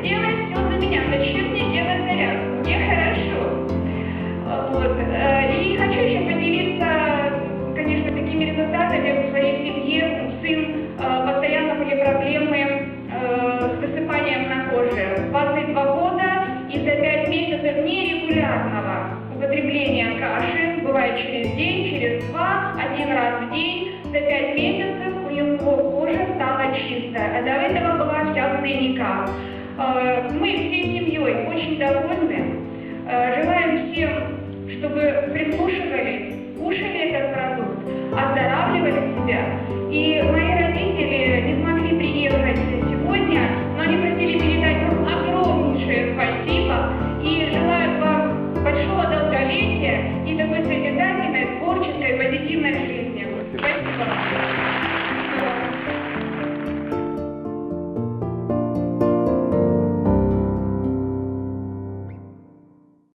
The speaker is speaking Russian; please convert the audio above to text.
Сделай все за меня. Зачем мне делать зарядку? Мне хорошо. А, э, И хочу еще поделиться, конечно, такими результатами в своей семье. Сын э, постоянно были проблемы э, с высыпанием на коже. 22 года и за 5 месяцев нерегулярного употребления каши, бывает через день, через два, один раз в день, за 5 месяцев у него кожа стала чистая. А до этого была вся в. Э, мы всей семьей очень довольны. Э, желаем всем, чтобы прислушивались, кушали этот продукт, оздоравливали себя. И мои родители не смогли приехать сегодня, но они просили передать вам огромнейшее спасибо и желают вам большого долголетия и такой созидательной, творческой, позитивной жизни.